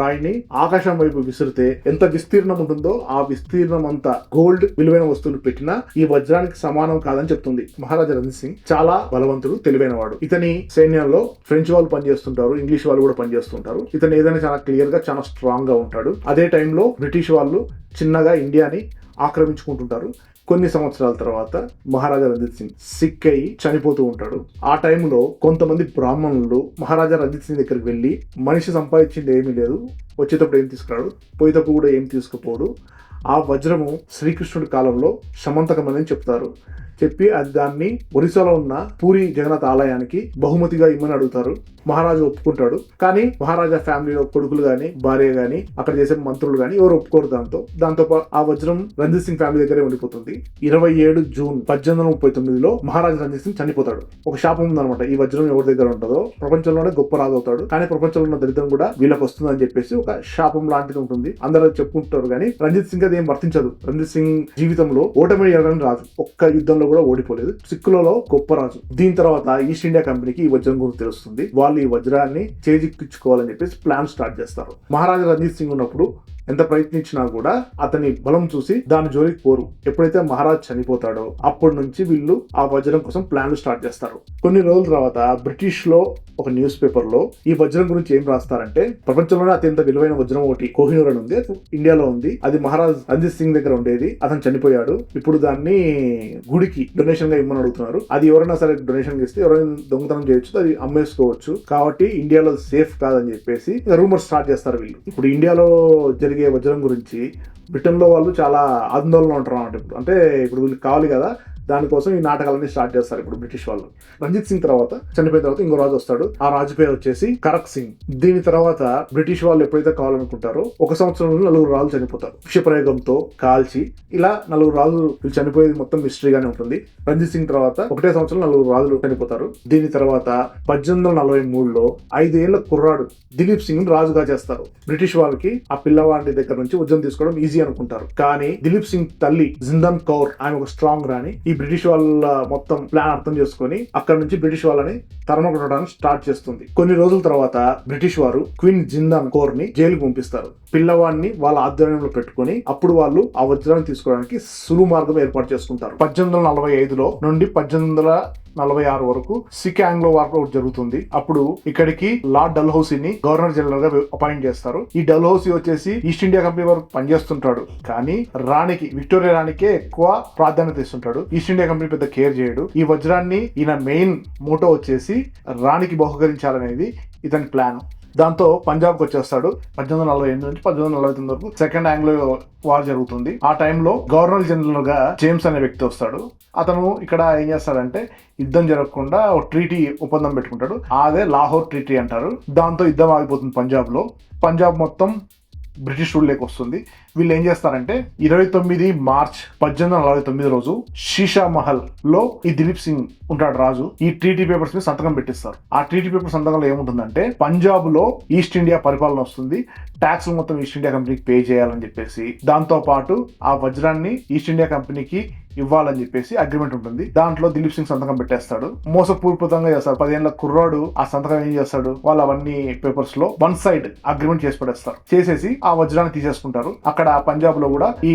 రాయిని ఆకాశం వైపు విసిరితే ఎంత విస్తీర్ణం ఉంటుందో ఆ విస్తీర్ణం అంతా గోల్డ్ విలువైన వస్తువులు పెట్టినా ఈ వజ్రానికి సమానం కాదని చెప్తుంది. మహారాజా రంజిత్ సింగ్ చాలా బలవంతుడు తెలివైనవాడు. ఇతని సైన్యంలో ఫ్రెంచ్ వాళ్ళు పనిచేస్తుంటారు ఇంగ్లీష్ వాళ్ళు కూడా పనిచేస్తుంటారు. ఇతను ఏదైనా చాలా క్లియర్గా చాలా స్ట్రాంగ్గా ఉంటాడు. అదే టైంలో బ్రిటిష్ వాళ్ళు చిన్నగా ఇండియాని ఆక్రమించుకుంటుంటారు. కొన్ని సంవత్సరాల తర్వాత మహారాజా రంజిత్ సింగ్ సిక్ అయి చనిపోతూ ఉంటాడు. ఆ టైంలో కొంతమంది బ్రాహ్మణులు మహారాజా రంజిత్ సింగ్ దగ్గరికి వెళ్ళి మనిషి సంపాదించింది ఏమీ లేదు వచ్చేటప్పుడు ఏం తీసుకురాడు? పోయేటప్పుడు కూడా ఏం తీసుకుపోడు? ఆ వజ్రము శ్రీకృష్ణుడి కాలంలో సమంతకమని చెప్తారు. చెప్పి అది దాన్ని ఒరిస్సాలో ఉన్న పూరి జగన్నాథ్ ఆలయానికి బహుమతిగా ఇమ్మని అడుగుతారు. మహారాజు ఒప్పుకుంటాడు. కానీ మహారాజా ఫ్యామిలీలో కొడుకులు గాని భార్య గాని అక్కడ చేసే మంత్రులు గాని ఎవరు ఒప్పుకోరు దాంతో. దాంతో ఆ వజ్రం రంజిత్ సింగ్ ఫ్యామిలీ దగ్గరే ఉండిపోతుంది. ఇరవై ఏడు జూన్ పద్దెనిమిది వందల ముప్పై తొమ్మిదిలో మహారాజా రంజిత్ సింగ్ చనిపోతాడు. ఒక శాపం ఉందన్నమాట. ఈ వజ్రం ఎవరి దగ్గర ఉంటుందో. ప్రపంచంలోనే గొప్ప రాజు అవుతాడు. కానీ ప్రపంచంలో ఉన్న దరిద్రం కూడా వీళ్ళకి వస్తుందని చెప్పేసి ఒక శాపం లాంటిది ఉంటుంది. అందరూ చెప్పుకుంటారు కానీ రంజిత్ సింగ్ అది ఏం వర్తించదు. రంజిత్ సింగ్ జీవితంలో ఓటమి ఎరగని రాదు ఒక్క యుద్ధంలో కూడా ఓడిపోలేదు. సిక్కులలో గొప్ప రాజు. దీని తర్వాత ఈస్ట్ ఇండియా కంపెనీకి ఈ వజ్రం గురించి తెలుస్తుంది. వాళ్ళు ఈ వజ్రాన్ని చేజిక్కించుకోవాలని చెప్పేసి ప్లాన్ స్టార్ట్ చేస్తారు. మహారాజా రంజిత్ సింగ్ ఉన్నప్పుడు ఎంత ప్రయత్నించినా కూడా అతని బలం చూసి దాని జోలికి పోరు. ఎప్పుడైతే మహారాజ్ చనిపోతాడో అప్పటి నుంచి వీళ్ళు ఆ వజ్రం కోసం ప్లాన్లు స్టార్ట్ చేస్తారు. కొన్ని రోజుల తర్వాత బ్రిటిష్లో ఒక న్యూస్ పేపర్లో ఈ వజ్రం గురించి ఏం రాస్తారంటే ప్రపంచంలోనే అత్యంత విలువైన వజ్రం ఒకటి కోహినూర్ అని ఉంది అది ఇండియాలో ఉంది. అది మహారాజ్ రంజిత్ సింగ్ దగ్గర ఉండేది. అతను చనిపోయాడు. ఇప్పుడు దాన్ని గుడికి డొనేషన్గా ఇమ్మని అడుగుతున్నారు. అది ఎవరైనా సరే డొనేషన్ ఇస్తే ఎవరైనా దొంగతనం చేయొచ్చు అది అమ్మేసుకోవచ్చు. కాబట్టి ఇండియాలో సేఫ్ కాదని చెప్పేసి రూమర్ స్టార్ట్ చేస్తారు వీళ్ళు. ఇప్పుడు ఇండియాలో జరిగే వజ్రం గురించి బ్రిటన్లో వాళ్ళు చాలా ఆందోళన ఉంటారు అన్నమాట ఇప్పుడు. అంటే ఇప్పుడు వీళ్ళకి కావాలి కదా దానికోసం ఈ నాటకాలన్నీ స్టార్ట్ చేస్తారు ఇప్పుడు బ్రిటిష్ వాళ్ళు. రంజిత్ సింగ్ తర్వాత చనిపోయిన తర్వాత ఇంకో రాజు వస్తాడు. ఆ రాజు పేరు వచ్చేసి కరక్ సింగ్. దీని తర్వాత బ్రిటిష్ వాళ్ళు ఎప్పుడైతే కావాలనుకుంటారో ఒక సంవత్సరంలో నలుగురు రాజులు చనిపోతారు. క్షిప్రయోగంతో కాల్చి ఇలా నలుగురు రాజులు చనిపోయేది మొత్తం మిస్టరీగానే ఉంటుంది. రంజిత్ సింగ్ తర్వాత ఒకటే సంవత్సరం నలుగురు రాజులు చనిపోతారు. దీని తర్వాత పద్దెనిమిది వందల నలభై మూడులో ఐదేళ్ళ కుర్రాడు దిలీప్ సింగ్ రాజుగా చేస్తారు. బ్రిటిష్ వాళ్ళకి ఆ పిల్లవాడి దగ్గర నుంచి ఉద్యమం తీసుకోవడం ఈజీ అనుకుంటారు. కానీ దిలీప్ సింగ్ తల్లి జిందన్ కౌర్ ఆమె ఒక స్ట్రాంగ్ రాణి. ఈ బ్రిటిష్ వాళ్ళ మొత్తం ప్లాన్ అర్థం చేసుకొని అక్కడ నుంచి బ్రిటిష్ వాళ్ళని తరమగొట్టడానికి స్టార్ట్ చేస్తుంది. కొన్ని రోజుల తర్వాత బ్రిటిష్ వారు క్వీన్ జిందాన్ కోర్ని జైలుకు పంపిస్తారు. పిల్లవాడిని వాళ్ళ ఆధ్వర్యంలో పెట్టుకొని అప్పుడు వాళ్ళు ఆ వజ్రాన్ని తీసుకోవడానికి సులువు మార్గం ఏర్పాటు చేసుకుంటారు. పద్దెనిమిది వందల నలభై ఐదులో నుండి పద్దెనిమిది వందల నలభై ఆరు వరకు సిక్ ఆంగ్లో వార్ జరుగుతుంది. అప్పుడు ఇక్కడికి లార్డ్ డల్హౌసీని గవర్నర్ జనరల్గా అపాయింట్ చేస్తారు. ఈ డల్హౌసీ వచ్చేసి ఈస్ట్ ఇండియా కంపెనీ వరకు పనిచేస్తుంటాడు. కానీ రాణికి విక్టోరియా రాణికే ఎక్కువ ప్రాధాన్యత ఇస్తుంటాడు. ఈస్ట్ ఇండియా కంపెనీ పెద్ద కేర్ చేయడు. ఈ వజ్రాన్ని ఈయన మెయిన్ మోటో వచ్చేసి రాణికి బహుకరించాలనేది ఇతని ప్లాన్ దాంతో పంజాబ్కి వచ్చేస్తాడు పద్దెనిమిది వందల నలభై ఎనిమిది నుంచి పద్దెనిమిది వందల నలభై తొమ్మిది వరకు సెకండ్ ఆంగ్లో వార్ జరుగుతుంది. ఆ టైంలో గవర్నర్ జనరల్గా జేమ్స్ అనే వ్యక్తి వస్తాడు. అతను ఇక్కడ ఏం చేస్తాడంటే యుద్ధం జరగకుండా ఒక ట్రీటీ ఒప్పందం పెట్టుకుంటాడు. అదే లాహోర్ ట్రీటీ అంటారు. దాంతో యుద్ధం ఆగిపోతుంది పంజాబ్లో పంజాబ్ మొత్తం బ్రిటిష్ రూల్లోకి వస్తుంది. వీళ్ళు ఏం చేస్తారంటే ఇరవై తొమ్మిది మార్చ్ పద్దెనిమిది వందల నలభై తొమ్మిది రోజు షీషా మహల్లో ఈ దిలీప్ సింగ్ ఉంటాడు రాజు. ఈ ట్రీటీ పేపర్స్ మీద సంతకం పెట్టిస్తారు. ఆ ట్రీటీ పేపర్ సంతకంలో ఏముంటుందంటే పంజాబ్లో ఈస్ట్ ఇండియా పరిపాలన వస్తుంది. ట్యాక్స్ మొత్తం ఈస్ట్ ఇండియా కంపెనీకి పే చేయాలని చెప్పేసి దాంతో పాటు ఆ వజ్రాన్ని ఈస్ట్ ఇండియా కంపెనీకి ఇవ్వాలని చెప్పేసి అగ్రిమెంట్ ఉంటుంది. దాంట్లో దిలీప్ సింగ్ సంతకం పెట్టేస్తాడు. మోసపూర్వకంగా చేస్తాడు. పదిహేనుల కుర్రాడు ఆ సంతకం ఏం చేస్తాడు? వాళ్ళు అవన్నీ పేపర్స్లో వన్ సైడ్ అగ్రిమెంట్ చేసి పడేస్తారు చేసేసి ఆ వజ్రాన్ని తీసేసుకుంటారు. అక్కడ పంజాబ్లో కూడా ఈ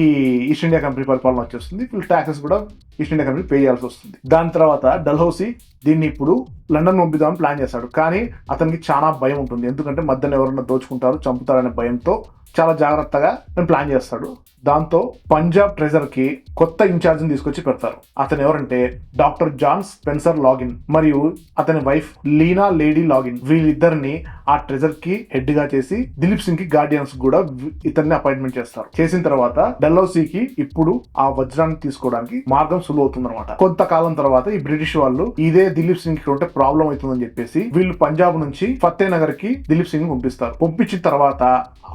ఈస్ట్ ఇండియా కంపెనీ పరిపాలన వచ్చేస్తుంది. ఫుల్ ట్యాక్సెస్ కూడా ఈస్ట్ ఇండియా కంపెనీ పే చేయాల్సి వస్తుంది. దాని తర్వాత డల్హౌసీ దీన్ని ఇప్పుడు లండన్ పంపిద్దామని ప్లాన్ చేస్తాడు. కానీ అతనికి చాలా భయం ఉంటుంది. ఎందుకంటే మధ్యన ఎవరన్నా దోచుకుంటారు చంపుతారనే భయంతో చాలా జాగ్రత్తగా ప్లాన్ చేస్తాడు. దాంతో పంజాబ్ ట్రెజర్కి కొత్త ఇన్ఛార్జిని తీసుకొచ్చి పెడతారు. అతను ఎవరంటే డాక్టర్ జాన్ స్పెన్సర్ లాగిన్ మరియు అతని వైఫ్ లీనా లేడీ లాగిన్. వీళ్ళిద్దరిని ఆ ట్రెజర్కి హెడ్గా చేసి దిలీప్ సింగ్కి గార్డియన్స్ కూడా ఇతన్ని అపాయింట్మెంట్ చేస్తారు. చేసిన తర్వాత డెల్హౌసీకి ఇప్పుడు ఆ వజ్రాన్ని తీసుకోవడానికి మార్గం సులువు అవుతుంది అనమాట కొంతకాలం తర్వాత ఈ బ్రిటిష్ వాళ్ళు ఇదే దిలీప్ సింగ్కి ఉంటే ప్రాబ్లం అవుతుందని చెప్పేసి వీళ్ళు పంజాబ్ నుంచి ఫతే నగర్కి దిలీప్ సింగ్ పంపిస్తారు. పంపించిన తర్వాత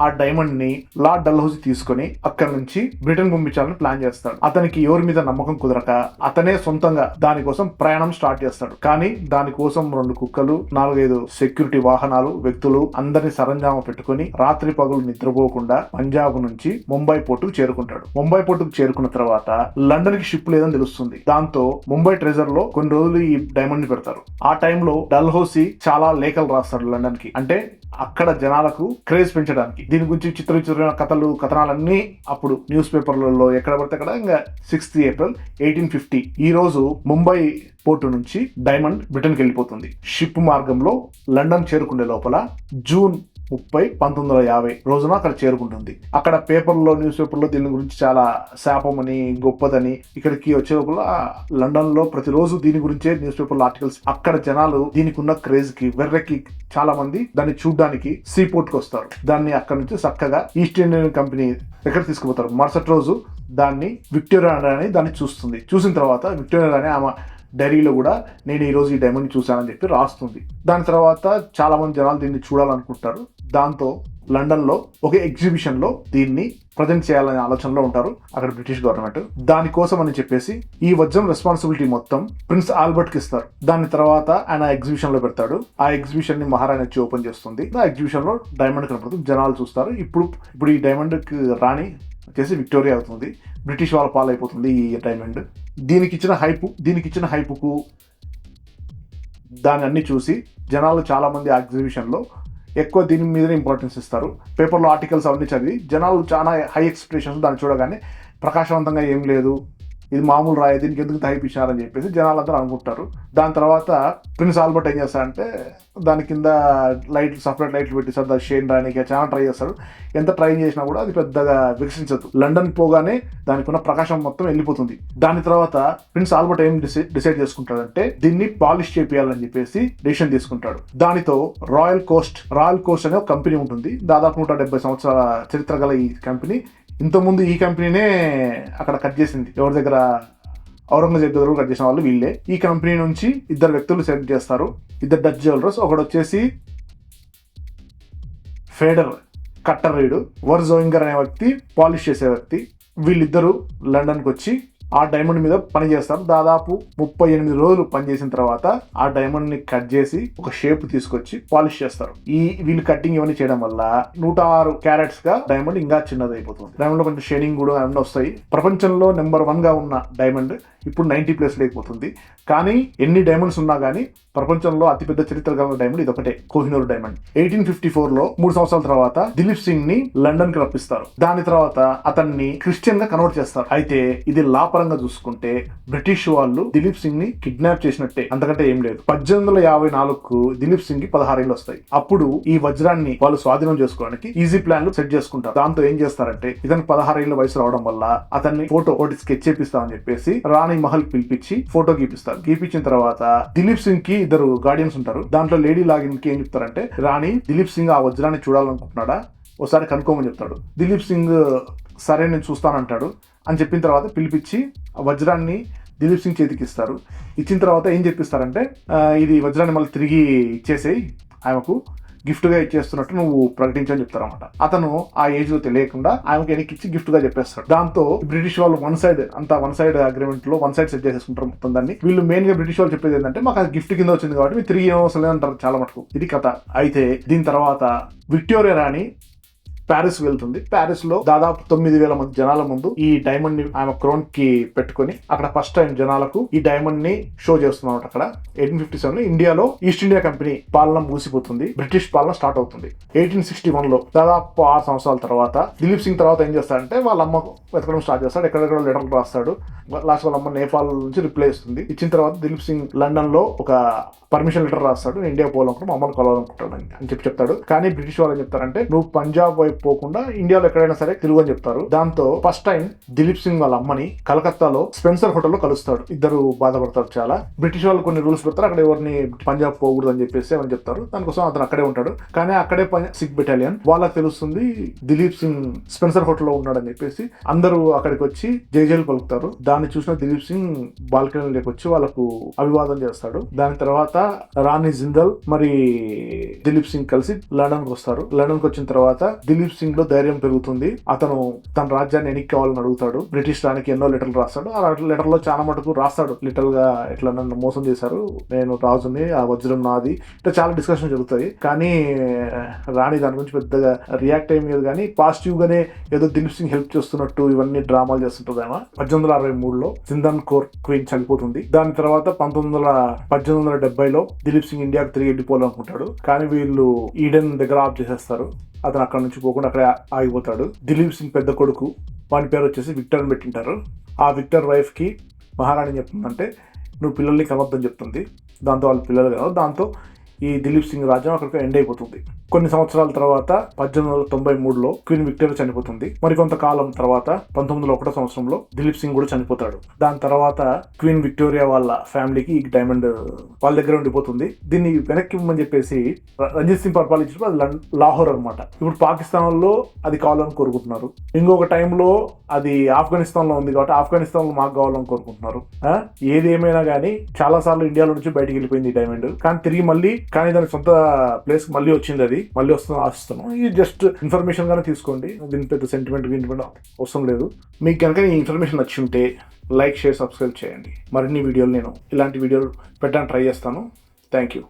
ఆ డైమండ్ ని లార్డ్ డల్హౌజీ తీసుకొని అక్కడ నుంచి బ్రిటన్ పంపించాలని ప్లాన్ చేస్తాడు. అతనికి ఎవరి మీద నమ్మకం కుదరక అతనే సొంతంగా దానికోసం ప్రయాణం స్టార్ట్ చేస్తాడు. కానీ దానికోసం రెండు కుక్కలు నాలుగైదు సెక్యూరిటీ వాహనాలు వ్యక్తులు అందరిని సరంజామ పెట్టుకొని రాత్రి పగులు నిద్రపోకుండా పంజాబ్ నుంచి ముంబై పోర్టుకు చేరుకుంటాడు. ముంబై పోర్టుకు చేరుకున్న తర్వాత లండన్కి షిప్ లేదని తెలుస్తుంది. దాంతో ముంబై ట్రెజర్లో కొన్ని రోజులు ఈ డైమండ్ని పెడతారు. ఆ టైంలో డల్హౌసీ చాలా లేఖలు రాస్తాడు లండన్కి అంటే అక్కడ జనాలకు క్రేజ్ పెంచడానికి. దీని గురించి చిత్ర విచిత్రమైన కథలు కథనాలన్నీ అప్పుడు న్యూస్ పేపర్లలో ఎక్కడ పడితే అక్కడ ఇంకా సిక్స్త్ ఏప్రిల్ ఎయిటీన్ ఫిఫ్టీ ఈ రోజు ముంబై పోర్టు నుంచి డైమండ్ బ్రిటన్కి వెళ్ళిపోతుంది. షిప్ మార్గంలో లండన్ చేరుకునే లోపల జూన్ ముప్పై పంతొమ్మిది వందల యాభై రోజున అక్కడ చేరుకుంటుంది. అక్కడ పేపర్లో న్యూస్ పేపర్లో దీని గురించి చాలా శాపమని గొప్పదని ఇక్కడికి వచ్చే లోపల లండన్లో ప్రతిరోజు దీని గురించే న్యూస్ పేపర్లో ఆర్టికల్స్. అక్కడ జనాలు దీనికి ఉన్న క్రేజ్కి వెర్రెక్కి చాలా మంది దాన్ని చూడడానికి సీపోర్ట్కి వస్తారు. దాన్ని అక్కడ నుంచి చక్కగా ఈస్ట్ ఇండియన్ కంపెనీ ఎక్కడ తీసుకుపోతారు. మరుసటి రోజు దాన్ని విక్టోరియా రాణి దాన్ని చూస్తుంది. చూసిన తర్వాత విక్టోరియా రాణి ఆమె డైరీలో కూడా నేను ఈ రోజు ఈ డైమండ్ చూశానని చెప్పి రాస్తుంది. దాని తర్వాత చాలామంది జనాలు దీన్ని చూడాలనుకుంటారు. దాంతో లండన్లో ఒక ఎగ్జిబిషన్లో దీన్ని ప్రజెంట్ చేయాలనే ఆలోచనలో ఉంటారు అక్కడ బ్రిటిష్ గవర్నమెంట్. దానికోసం అని చెప్పేసి ఈ వజ్రం రెస్పాన్సిబిలిటీ మొత్తం ప్రిన్స్ ఆల్బర్ట్కి ఇస్తారు. దాని తర్వాత ఆయన ఎగ్జిబిషన్లో పెడతాడు. ఆ ఎగ్జిబిషన్ని మహారాణి వచ్చి ఓపెన్ చేస్తుంది. ఆ ఎగ్జిబిషన్లో డైమండ్ కనపడుతుంది. జనాలు చూస్తారు. ఇప్పుడు ఇప్పుడు ఈ డైమండ్కి రాణి వచ్చేసి విక్టోరియా అవుతుంది. బ్రిటిష్ వాళ్ళ పాలైపోతుంది ఈ డైమండ్. దీనికి ఇచ్చిన హైప్ దీనికి ఇచ్చిన హైప్కు దాన్ని అన్ని చూసి జనాలు చాలామంది ఆ ఎగ్జిబిషన్లో ఎక్కువ దీని మీదనే ఇంపార్టెన్స్ ఇస్తారు. పేపర్లో ఆర్టికల్స్ అవన్నీ చదివి జనాలు చాలా హై ఎక్స్పెక్టేషన్స్ దాన్ని చూడగానే ప్రకాశవంతంగా ఏం లేదు ఇది మామూలు రాయి దీనికి ఎందుకు హైప్ ఇచ్చారని చెప్పేసి జనాలందరూ అనుకుంటారు. దాని తర్వాత ప్రిన్స్ ఆల్బర్ట్ ఏం చేస్తాడంటే దాని కింద లైట్ సపరేట్ లైట్లు పెట్టిస్తారు దాని షేన్ రానికి చాలా ట్రై చేస్తాడు. ఎంత ట్రై చేసినా కూడా అది పెద్దగా వికసించదు. లండన్ పోగానే దానికి ఉన్న ప్రకాశం మొత్తం వెళ్ళిపోతుంది. దాని తర్వాత ప్రిన్స్ ఆల్బర్ట్ ఏం డిసైడ్ డిసైడ్ చేసుకుంటాడంటే దీన్ని పాలిష్ చేపియాలని చెప్పేసి డిసిషన్ తీసుకుంటాడు. దానితో రాయల్ కోస్ట్ రాయల్ కోస్ట్ అనే ఒక కంపెనీ ఉంటుంది. దాదాపు నూట డెబ్బై సంవత్సరాల చరిత్ర గల ఈ కంపెనీ. ఇంతకుముందు ఈ కంపెనీనే అక్కడ కట్ చేసింది. ఎవరి దగ్గర ఔరంగజేబ్ దగ్గర కట్ చేసిన వాళ్ళు వీళ్ళే. ఈ కంపెనీ నుంచి ఇద్దరు వ్యక్తులు సెలెక్ట్ చేస్తారు. ఇద్దరు డచ్ జ్యువెలర్స్ ఒకడు వచ్చేసి ఫేడర్ కట్టర్ రీడు. వర్జోయింగర్ అనే వ్యక్తి పాలిష్ చేసే వ్యక్తి. వీళ్ళిద్దరూ లండన్కి వచ్చి ఆ డైమండ్ మీద పని చేస్తారు దాదాపు ముప్పై ఎనిమిది రోజులు పనిచేసిన తర్వాత ఆ డైమండ్ని కట్ చేసి ఒక షేప్ తీసుకొచ్చి పాలిష్ చేస్తారు. ఈ వీళ్ళు కట్టింగ్ ఇవన్నీ చేయడం వల్ల నూట ఆరు క్యారెట్స్గా డైమండ్ ఇంకా చిన్నది అయిపోతుంది డైమండ్లో కొంచెం షేడింగ్ కూడా అన్నీ వస్తాయి. ప్రపంచంలో నెంబర్ వన్గా ఉన్న డైమండ్ ఇప్పుడు నైన్టీ ప్లేస్ లేకపోతుంది. కానీ ఎన్ని డైమండ్స్ ఉన్నా కానీ ప్రపంచంలో అతిపెద్ద చరిత్ర గల డైమండ్ ఇది ఒకటే కోహినూర్ డైమండ్ ఎయిటీన్ ఫిఫ్టీ ఫోర్లో మూడు సంవత్సరాల తర్వాత దిలీప్ సింగ్ని లండన్కి రప్పిస్తారు. దాని తర్వాత అతన్ని క్రిస్టియన్గా కన్వర్ట్ చేస్తారు. అయితే ఇది లా పరంగా చూసుకుంటే బ్రిటిష్ వాళ్ళు దిలీప్ సింగ్ని కిడ్నాప్ చేసినట్టే అంతకంటే ఏం లేదు. పద్దెనిమిది వందల యాభై నాలుగుకు దిలీప్ సింగ్కి పదహారేళ్ళు వస్తాయి. అప్పుడు ఈ వజ్రాన్ని వాళ్ళు స్వాధీనం చేసుకోవడానికి ఈజీ ప్లాన్ సెట్ చేసుకుంటారు. దాంతో ఏం చేస్తారంటే ఇతనికి పదహారేళ్ళ వయసు రావడం వల్ల అతన్ని ఫోటో ఒకటి స్కెచ్ చేపిస్తామని చెప్పేసి రాణి మహల్ పిలిపించి ఫోటో గీపిస్తారు. గీపించిన తర్వాత దిలీప్ సింగ్కి ఇద్దరు గార్డియన్స్ ఉంటారు. దాంట్లో లేడీ లాగిన్కి ఏం చెప్తారంటే రాణి దిలీప్ సింగ్ ఆ వజ్రాన్ని చూడాలనుకుంటున్నాడా? ఒకసారి కనుక్కోమని చెప్తాడు. దిలీప్ సింగ్ సరే నేను చూస్తానంటాడు. అని చెప్పిన తర్వాత పిలిపించి ఆ వజ్రాన్ని దిలీప్ సింగ్ చేతికి ఇస్తారు ఇచ్చిన తర్వాత ఏం చెప్పిస్తారంటే ఇది వజ్రాన్ని మళ్ళీ తిరిగి ఇచ్చేసేయి ఆమెకు. గిఫ్ట్గా ఇచ్చేస్తున్నట్టు నువ్వు ప్రకటించని చెప్తారనమాట అతను ఆ ఏజ్లో తెలియకుండా ఆమెకి వెనక్కి ఇచ్చి గిఫ్ట్గా చెప్పేస్తాడు. దాంతో బ్రిటిష్ వాళ్ళు వన్ సైడ్ అంతా వన్ సైడ్ అగ్రిమెంట్లో వన్ సైడ్ సెట్ చేసేసుకుంటారు మొత్తం దాన్ని. వీళ్ళు మెయిన్గా బ్రిటిష్ వాళ్ళు చెప్పేది ఏంటంటే మాకు అది గిఫ్ట్ కింద వచ్చింది కాబట్టి మీరు తిరిగి అవసరం లేదంటారు చాలా మటుకు. ఇది కథ. అయితే దీని తర్వాత విక్టోరియా రాణి ప్యారిస్ వెళ్తుంది. ప్యారిస్లో దాదాపు తొమ్మిది వేల మంది జనాల ముందు ఈ డైమండ్ని ఆమె క్రోన్కి పెట్టుకొని అక్కడ ఫస్ట్ టైం జనాలకు ఈ డైమండ్ని షో చేస్తున్నారు అక్కడ. ఎయిటీన్ ఫిఫ్టీ సెవెన్లో ఇండియాలో ఈస్ట్ ఇండియా కంపెనీ పాలన మూసిపోతుంది బ్రిటిష్ పాలన స్టార్ట్ అవుతుంది. ఎయిటీన్ సిక్స్టీ వన్లో దాదాపు ఆరు సంవత్సరాల తర్వాత దిలీప్ సింగ్ తర్వాత ఏం చేస్తాడంటే వాళ్ళ అమ్మ వెతకడం స్టార్ట్ చేస్తాడు. ఎక్కడెక్కడ లెటర్లు రాస్తాడు. లాస్ట్ వాళ్ళ అమ్మ నేపాల్ నుంచి రిప్లై ఇస్తుంది. ఇచ్చిన తర్వాత దిలీప్ సింగ్ లండన్లో ఒక పర్మిషన్ లెటర్ రాస్తాడు. ఇండియా పోవాలనుకుంటున్నాం అమ్మని కలవాలనుకుంటాను అని అని చెప్పి చెప్తాడు. కానీ బ్రిటిష్ వాళ్ళు ఏం చెప్తారంటే నువ్వు పంజాబ్ వైపు పోకుండా ఇండియాలో ఎక్కడైనా సరే తిరుగు అని చెప్తారు. దాంతో ఫస్ట్ టైం దిలీప్ సింగ్ వాళ్ళ అమ్మని కలకత్తాలో స్పెన్సర్ హోటల్లో కలుస్తాడు. ఇద్దరు బాధపడతారు చాలా. బ్రిటిష్ వాళ్ళు కొన్ని రూల్స్ పెడతారు. అక్కడ ఎవరిని పంజాబ్ పోకూడదు అని చెప్పేసి అని చెప్తారు. దానికోసం అతను అక్కడే ఉంటాడు. కానీ అక్కడే పని- సిక్ బెటాలియన్. వాళ్ళకి తెలుస్తుంది దిలీప్ సింగ్ స్పెన్సర్ హోటల్లో ఉన్నాడని చెప్పేసి అందరూ అక్కడికి వచ్చి జై పలుకుతారు. దాన్ని చూసిన దిలీప్ సింగ్ బాల్కనీలోకి వచ్చి వాళ్ళకు అభివాదం చేస్తాడు. దాని తర్వాత రాణి జిందల్ మరి దిలీప్ సింగ్ కలిసి లండన్కు వస్తారు. లండన్కు వచ్చిన తర్వాత దిలీప్ సింగ్లో ధైర్యం పెరుగుతుంది. అతను తన రాజ్యాన్ని ఎనిక్ కావాలని అడుగుతాడు. బ్రిటిష్ రానికి ఎన్నో లెటర్లు రాస్తాడు. ఆ లెటర్లో చాలా మటుకు రాస్తాడు. లిటల్గా ఇట్లా నన్ను మోసం చేశారు. నేను రాజుని ఆ వజ్రం నాది. ఇట్లా చాలా డిస్కషన్ జరుగుతాయి. కానీ రాణి దాని గురించి పెద్దగా రియాక్ట్ అయ్యేది కానీ పాజిటివ్ గానే ఏదో దిలీప్ సింగ్ హెల్ప్ చేస్తున్నట్టు ఇవన్నీ డ్రామాలు చేస్తుంటుంది ఆమె. పద్దెనిమిది వందల అరవై మూడులో జిందన్ కోర్ క్వీన్ చనిపోతుంది. దాని తర్వాత పంతొమ్మిది వందల పద్దెనిమిది వందల డెబ్బైలో దిలీప్ సింగ్ ఇండియాకి తిరిగి వెళ్ళిపోవాలనుకుంటాడు. కానీ వీళ్ళు ఈడెన్ దగ్గర ఆఫ్ చేసేస్తారు. అతను అక్కడ నుంచి పోకుండా అక్కడే ఆగిపోతాడు. దిలీప్ సింగ్ పెద్ద కొడుకు. వాని పేరు వచ్చేసి విక్టర్ అని పెట్టింటారు. ఆ విక్టర్ వైఫ్కి మహారాణి చెప్తుందంటే నువ్వు పిల్లల్ని కలవద్దని చెప్తుంది. దాంతో వాళ్ళ పిల్లలు కదా దాంతో ఈ దిలీప్ సింగ్ రాజ్యం అక్కడికి ఎండ్ అయిపోతుంది. కొన్ని సంవత్సరాల తర్వాత పద్దెనిమిది వందల తొంభై మూడులో క్వీన్ విక్టోరియా చనిపోతుంది. మరికొంత కాలం తర్వాత పంతొమ్మిది వందల ఒకటో సంవత్సరంలో దిలీప్ సింగ్ కూడా చనిపోతాడు. దాని తర్వాత క్వీన్ విక్టోరియా వాళ్ళ ఫ్యామిలీకి ఈ డైమండ్ వాళ్ళ దగ్గర ఉండిపోతుంది. దీన్ని వెనక్కి ఇవ్వమని చెప్పేసి రంజిత్ సింగ్ పరిపాలించినప్పుడు అది లాహోర్ అనమాట ఇప్పుడు పాకిస్తాన్లో అది కావాలని కోరుకుంటున్నారు. ఇంకొక టైంలో అది ఆఫ్ఘనిస్తాన్లో ఉంది కాబట్టి ఆఫ్ఘనిస్తాన్లో మాకు కావాలని కోరుకుంటున్నారు. ఏది ఏమైనా కానీ చాలా సార్లు ఇండియాలో నుంచి బయటికి వెళ్ళిపోయింది ఈ డైమండ్. కానీ తిరిగి మళ్ళీ కానీ దాని సొంత ప్లేస్ మళ్ళీ వచ్చింది అది. మళ్ళీ వస్తుందని ఆశిస్తున్నాం. ఇది జస్ట్ ఇన్ఫర్మేషన్ గానే తీసుకోండి. దీని పెద్ద సెంటిమెంట్ గింటిమెంట్ అవసరం లేదు. మీకు కనుక ఈ ఇన్ఫర్మేషన్ నచ్చి ఉంటే లైక్ షేర్ సబ్స్క్రైబ్ చేయండి. మరిన్ని వీడియోలు నేను ఇలాంటి వీడియోలు పెట్టడానికి ట్రై చేస్తాను. Thank you